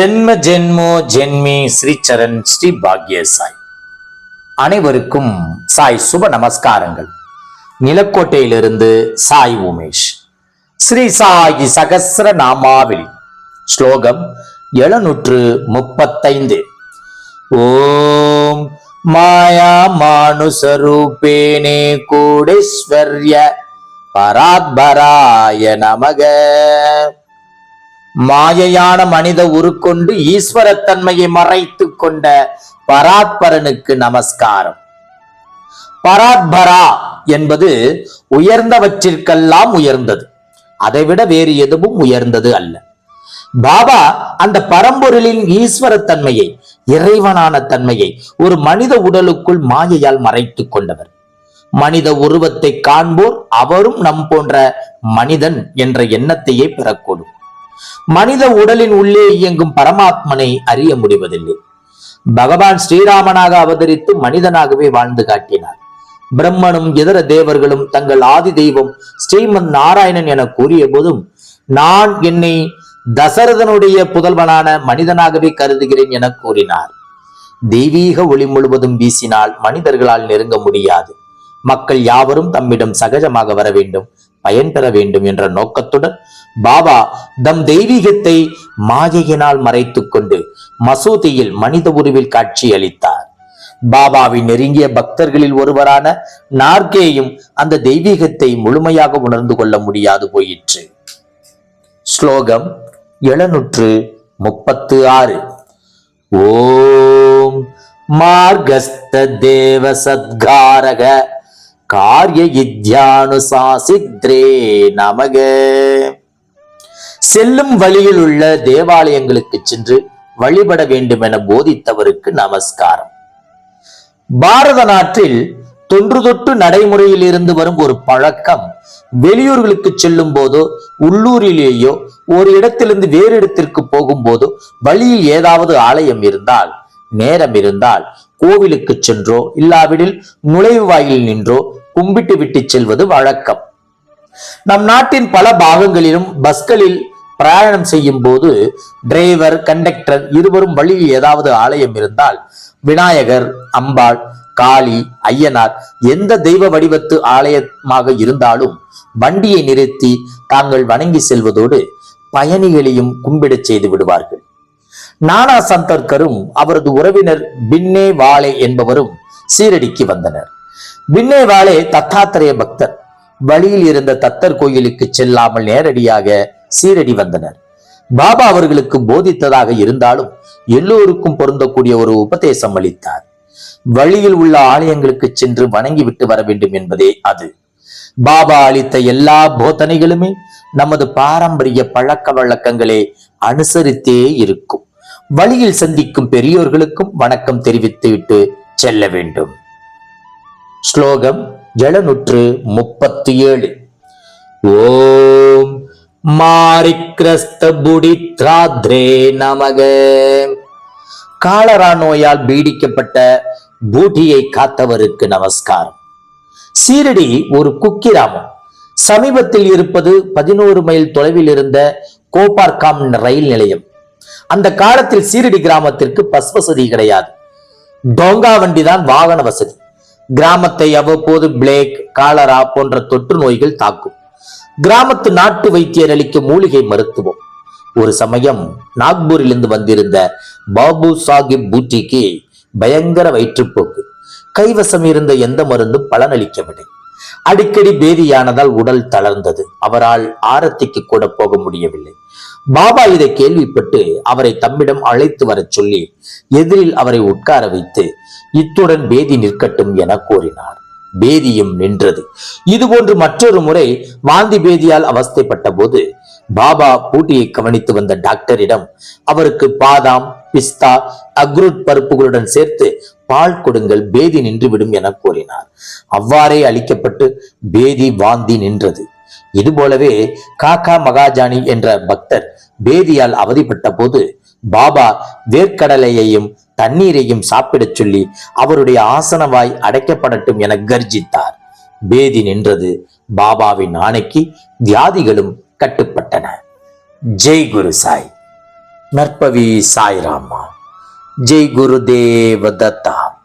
ஜென்ம ஜென்மோ ஜென்மி ஸ்ரீ சரண் ஸ்ரீ பாக்ய சாய் அனைவருக்கும் சாய் சுப நமஸ்காரங்கள். நிலக்கோட்டையிலிருந்து சாய் உமேஷ். ஸ்ரீ சாயி சகசிர நாமாவளி. ஸ்லோகம் எழுநூற்று முப்பத்தைந்து. ஓம் மாயா மானுசரூபேனே கூடேஸ்வர்ய பராத்பராய நமக. மாயையான மனித உருக்கொண்டு ஈஸ்வரத்தன்மையை மறைத்துக் கொண்ட பராத்பரனுக்கு நமஸ்காரம். பராத்பரா என்பது உயர்ந்தவற்றிற்கெல்லாம் உயர்ந்தது. அதைவிட வேறு எதுவும் உயர்ந்தது அல்ல. பாபா அந்த பரம்பொருளின் ஈஸ்வரத்தன்மையை இறைவனான தன்மையை ஒரு மனித உடலுக்குள் மாயையால் மறைத்துக் கொண்டவர். மனித உருவத்தை காண்போர் அவரும் நம் போன்ற மனிதன் என்ற எண்ணத்தையே பெறக்கூடும். மனித உடலின் உள்ளே இயங்கும் பரமாத்மனை அறிய முடிவதில்லை. பகவான் ஸ்ரீராமனாக அவதரித்து மனிதனாகவே வாழ்ந்து காட்டினார். பிரம்மனும் இதர தேவர்களும் தங்கள் ஆதி தெய்வம் ஸ்ரீமன் நாராயணன் என கூறிய போதும் நான் என்னை தசரதனுடைய புதல்வனான மனிதனாகவே கருதுகிறேன் என கூறினார். தெய்வீக ஒளி முழுவதும் வீசினால் மனிதர்களால் நெருங்க முடியாது. மக்கள் யாவரும் தம்மிடம் சகஜமாக வர வேண்டும் பயன் பெற வேண்டும் என்ற நோக்கத்துடன் பாபா தம் தெய்வீகத்தை மாயையினால் மறைத்து கொண்டு மசூதியில் மனித உருவில் காட்சி அளித்தார் பாபாவின் நெருங்கிய பக்தர்களில் ஒருவரான நார்கேயும் அந்த தெய்வீகத்தை முழுமையாக உணர்ந்து கொள்ள முடியாது போயிற்று. ஸ்லோகம் எழுநூற்று முப்பத்து ஆறு. ஓம் மார்கஸ்த தேவ சத்காரக. காரிய இத்தியானுசாசித்ரே நமக. செல்லும் வழியில் உள்ள தேவாலயங்களுக்கு சென்று வழிபட வேண்டும் என போதித்தவருக்கு நமஸ்காரம். பாரத நாட்டில் தொன்று தொட்டு நடைமுறையில் இருந்து வரும் ஒரு பழக்கம் வெளியூர்களுக்கு செல்லும் போதோ உள்ளூரிலேயோ ஒரு இடத்திலிருந்து வேறு இடத்திற்கு போகும்போதோ வழியில் ஏதாவது ஆலயம் இருந்தால் நேரம் இருந்தால் கோவிலுக்கு சென்றோ இல்லாவிடில் நுழைவு வாயில் நின்றோ கும்பிட்டு விட்டு செல்வது வழக்கம். நம் நாட்டின் பல பாகங்களிலும் பஸ்களில் பிரயாணம் செய்யும் போது டிரைவர் கண்டக்டர் இருவரும் வழியில் ஏதாவது ஆலயம் இருந்தால் விநாயகர் அம்பாள் காளி ஐயனார் எந்த தெய்வ வடிவத்து ஆலயமாக இருந்தாலும் வண்டியை நிறுத்தி தாங்கள் வணங்கி செல்வதோடு பயணிகளையும் கும்பிடச் செய்து விடுவார்கள். நானா சந்தர்கரும் அவரது உறவினர் பின்னே வாலே என்பவரும் சீரடிக்கு வந்தனர். பின்னே வாலே தத்தாத்திரேய பக்தர். வழியில் இருந்த தத்தர் கோயிலுக்கு செல்லாமல் நேரடியாக சீரடி வந்தனர். பாபா அவர்களுக்கு போதித்ததாக இருந்தாலும் எல்லோருக்கும் பொருந்தக்கூடிய ஒரு உபதேசம் அளித்தார். வழியில் உள்ள ஆலயங்களுக்கு சென்று வணங்கிவிட்டு வர வேண்டும் என்பதே அது. பாபா அளித்த எல்லா போதனைகளுமே நமது பாரம்பரிய பழக்க வழக்கங்களை அனுசரித்தே இருக்கும். வழியில் சந்திக்கும் பெரியோர்களுக்கும் வணக்கம் தெரிவித்துவிட்டு செல்ல வேண்டும். ஸ்லோகம் எழுநூற்று முப்பத்தி ஏழு ஓம் மாரிக்ரஸ்த புடித்ராத்ரே நமக. காலரா நோயால் பீடிக்கப்பட்ட பூட்டியை காத்தவருக்கு நமஸ்காரம். சீரடி ஒரு குக்கிராமம். சமீபத்தில் இருப்பது பதினோரு மைல் தொலைவில் இருந்த கோபார்காம் ரயில் நிலையம். அந்த காலத்தில் சீரடி கிராமத்திற்கு பஸ் வசதி கிடையாது. டோங்கா வண்டி தான் வாகன வசதி. கிராமத்தை அவ்வப்போது பிளேக் காலரா போன்ற தொற்று நோய்கள் தாக்கும். கிராமத்து நாட்டு வைத்தியர் அளிக்கும் மூலிகை மருத்துவம். ஒரு சமயம் நாக்பூரிலிருந்து வந்திருந்த பாபு சாஹிப் பூட்டிக்கு பயங்கர வயிற்றுப்போக்கு. கைவசம் இருந்த எந்த மருந்தும் பலனளிக்கவில்லை. அடிக்கடி பேதியானதால் உடல் தளர்ந்தது. அவரால் ஆரத்திக்கு கூட போக முடியவில்லை. பாபா இதை கேள்விப்பட்டு அவரை தம்மிடம் அழைத்து வரச் சொல்லி எதிரில் அவரை உட்கார வைத்து இத்துடன் பேதி நிற்கட்டும் என கூறினார். பேதியும் நின்றது. இதுபோன்று மற்றொரு முறை வாந்தி பேதியால் அவஸ்தைப்பட்ட போது பாபா பூட்டியை கவனித்து வந்த டாக்டரிடம் அவருக்கு பாதாம் பிஸ்தா அக்ரூட் பருப்புகளுடன் சேர்த்து பால் கொடுங்கள் பேதி நின்றுவிடும் என கூறினார். அவ்வாறே அளிக்கப்பட்டு பேதி வாந்தி நின்றது. இதுபோலவே காக்கா மகாஜானி என்ற பக்தர் பேதியால் அவதிப்பட்ட போது பாபா வேர்க்கடலையையும் தண்ணீரையும் சாப்பிடச் சொல்லி அவருடைய ஆசனவாய் அடைக்கப்படட்டும் என கர்ஜித்தார். பேதி நின்றது பாபாவின் ஆணைக்கு வியாதிகளும் கட்டுப்பட்டன. ஜெய் குரு சாய். நற்பவி சாய்ராமா. ஜெய் குரு தத்தா